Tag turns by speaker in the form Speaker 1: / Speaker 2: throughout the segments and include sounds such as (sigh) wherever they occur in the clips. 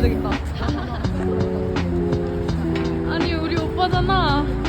Speaker 1: 되겠다. 아니, 우리 오빠잖아.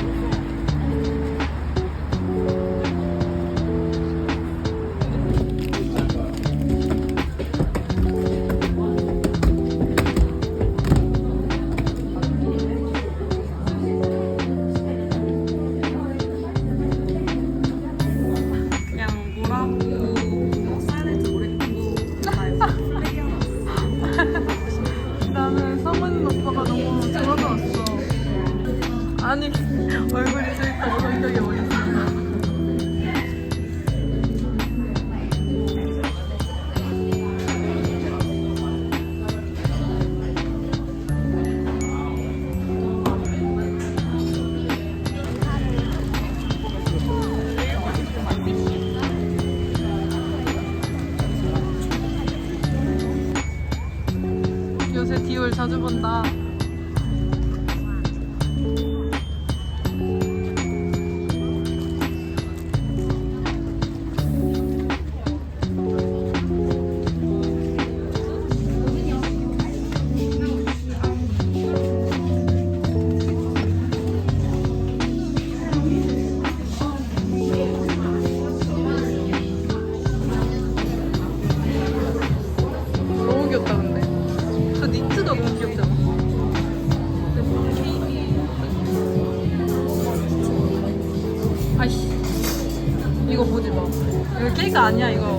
Speaker 1: 아니야 이거.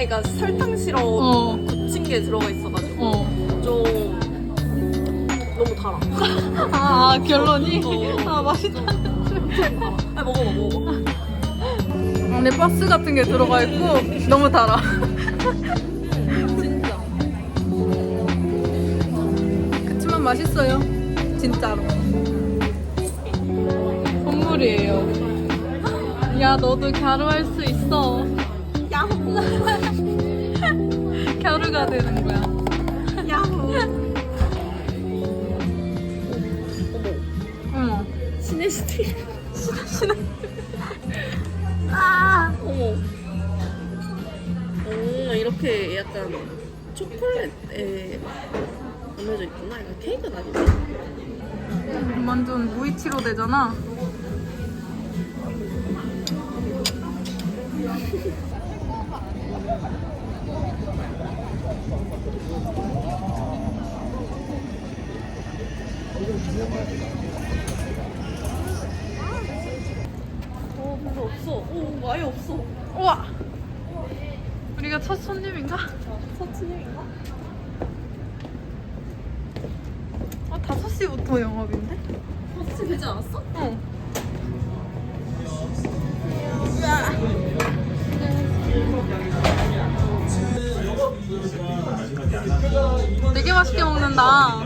Speaker 2: 아니, 그러니까 설탕 시럽
Speaker 1: 어.
Speaker 2: 굳힌 게 들어가 있어가지고
Speaker 1: 어.
Speaker 2: 좀 너무 달아. (laughs)
Speaker 1: 아 결론이?
Speaker 2: 어.
Speaker 1: 아 맛있다는 줄.
Speaker 2: 아 먹어봐 먹어봐.
Speaker 1: 안에 바스 같은 게 들어가 있고 너무 달아.
Speaker 2: 진짜.
Speaker 1: 그치만 맛있어요. 진짜로. 선물이에요. 야 너도 갸루할 수 있어. 갸루가 되는 거야.
Speaker 2: 야호. 어머
Speaker 1: 어머.
Speaker 2: 신의 스틸.
Speaker 1: 아.
Speaker 2: 어머. 오 이렇게 약간 초콜릿에 담겨져 있구나. 이거 케이크는 아니지?
Speaker 1: 완전 무이치로 되잖아. (laughs)
Speaker 2: 어 별로 없어. 오 아예 없어.
Speaker 1: 우와. 우리가 첫 손님인가?
Speaker 2: 서치님인가?
Speaker 1: 아 5시부터 영업인데?
Speaker 2: 서치 되지 않았어?
Speaker 1: 어. 되게 맛있게 먹는다.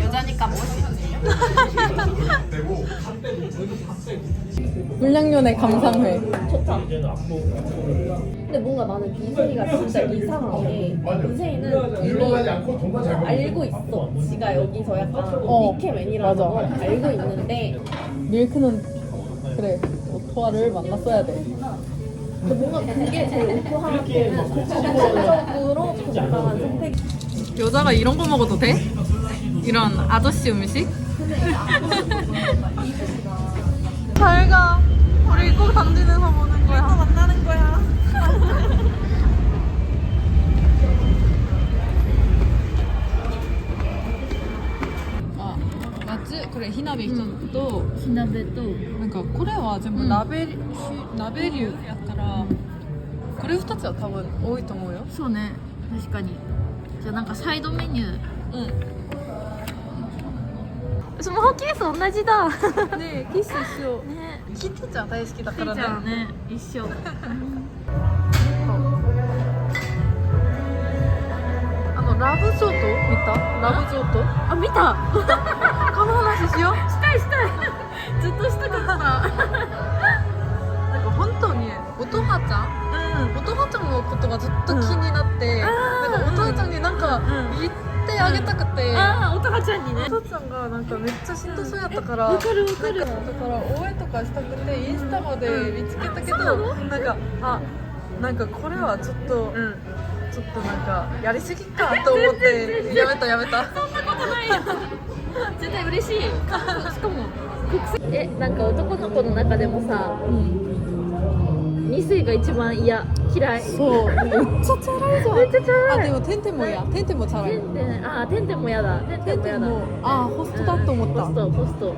Speaker 2: 여자니까 있지. (laughs)
Speaker 1: 물량면의 감상회.
Speaker 2: 좋다. 근데 뭔가 나는 이세이가 진짜 이상하게 이세이는 이미 알고 있어. 지가 여기서 약간
Speaker 1: 어,
Speaker 2: 위케맨이라는
Speaker 1: 맞아.
Speaker 2: 걸 알고 있는데
Speaker 1: 밀크는 그래 오토아를 만났어야 돼.
Speaker 2: 근데 뭔가 그게 제일 오토하기에는 적극적으로 적당한 선택.
Speaker 1: 여자가 이런 거 먹어도 돼? 이런 아저씨 음식? 잘 가. 우리 꼭 당진에서 보는 거야.
Speaker 2: 만나는
Speaker 1: 鍋一つと、
Speaker 2: 火鍋と
Speaker 1: なんかこれは全部鍋,、鍋流やから、これ2つは多分多いと思うよ。
Speaker 2: そうね。確かに。じゃあなんかサイドメニュー。
Speaker 1: うん。
Speaker 2: スマホケース同じだ。
Speaker 1: ねキス一緒。
Speaker 2: ね。
Speaker 1: キティちゃん大好きだからね
Speaker 2: ね。一緒。
Speaker 1: あのラブゾート見た？ラブゾート？
Speaker 2: あ見た (laughs)
Speaker 1: この話しよう。
Speaker 2: したいしたい。(laughs) ずっとしたかった。
Speaker 1: なんか本当に音羽ちゃん？
Speaker 2: うん。
Speaker 1: 音羽ちゃんのことがずっと気になって、
Speaker 2: あー
Speaker 1: なんか音羽ちゃんになんか
Speaker 2: うん。
Speaker 1: 言ってあげたくて、
Speaker 2: ああ音羽ちゃんにね。
Speaker 1: 音羽ちゃんがなんかめっちゃしんどそうやったから、
Speaker 2: わかるわかる。
Speaker 1: だから応援とかしたくてインスタまで見つけたけど、
Speaker 2: そう
Speaker 1: なんかあなんかこれはちょっと、
Speaker 2: うん。
Speaker 1: ちょっとなんかやりすぎかと思ってやめたやめた。
Speaker 2: そんなことないよ絶対嬉しい。しかもえなんか男の子の中でもさ二世が一番嫌。嫌い。
Speaker 1: そう。めっちゃチャラいじゃん。
Speaker 2: めっちゃチャラい。
Speaker 1: あでもテンテンもやテンテンもチャラい。
Speaker 2: てんてんあーてんてんも嫌だ。てんてんも嫌だ。
Speaker 1: あホストだと思った、
Speaker 2: ポストポスト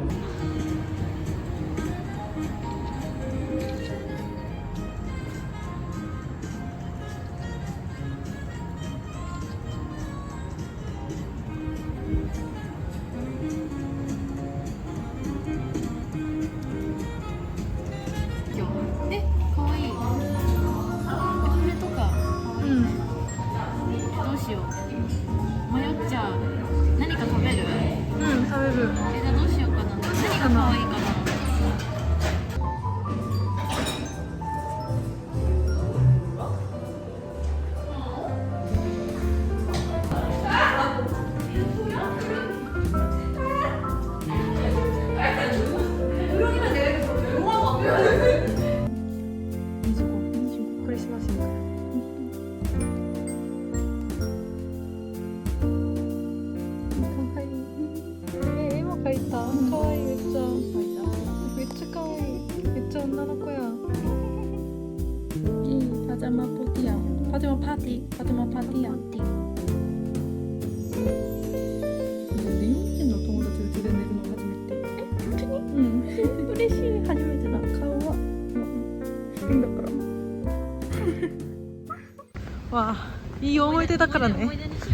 Speaker 2: パジャマパーティーや。
Speaker 1: 日本人の友達うちで寝るの初めて
Speaker 2: 本当に？
Speaker 1: うん
Speaker 2: 嬉しい。初めてだ。顔は。うんだから。(laughs)
Speaker 1: わあいい思い出だからね。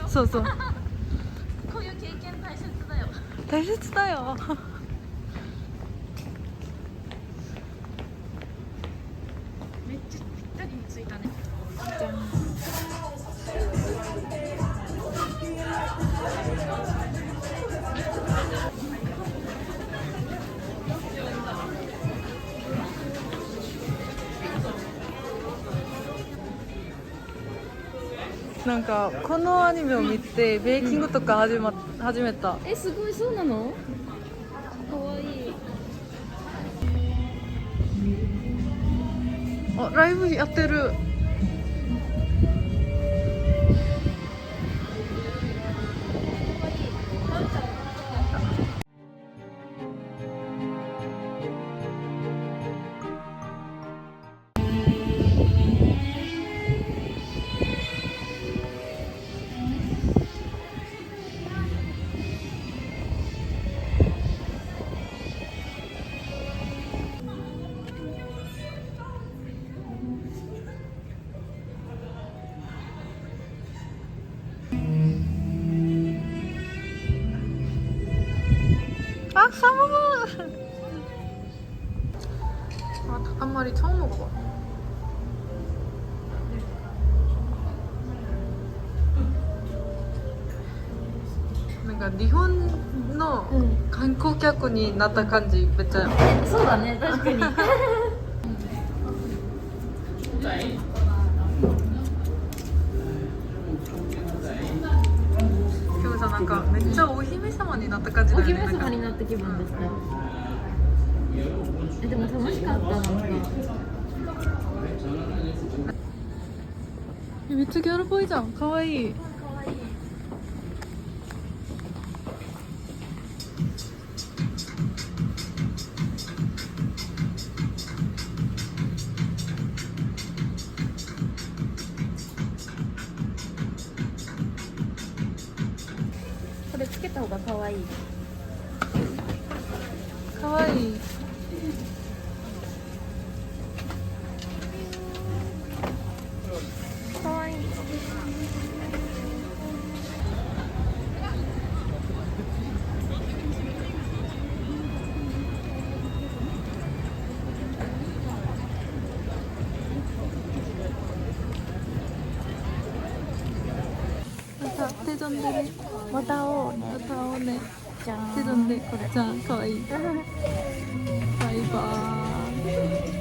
Speaker 1: そうそう (laughs)
Speaker 2: こういう経験大切だよ。
Speaker 1: 大切だよなんかこのアニメを見てベーキングとか始,、ま始めた
Speaker 2: え、すごいそうなの？可愛いい。
Speaker 1: あライブやってる寒いああんまり처음먹어봐なんか日本の
Speaker 2: うん。
Speaker 1: 観光客になった感じめっちゃ
Speaker 2: え、そうだね。確かに。 (laughs)
Speaker 1: かめっちゃお姫様になった感じ
Speaker 2: お
Speaker 1: だよね
Speaker 2: 姫様になった気分でした。え、でも楽しかったなんか。
Speaker 1: えめっちゃギャルっぽいじゃんかわいい
Speaker 2: が可愛い。
Speaker 1: 可愛い。また手丼でね
Speaker 2: また会おうね
Speaker 1: また会おうね
Speaker 2: じゃあ
Speaker 1: 手丼でじゃあかわいいバイバーイ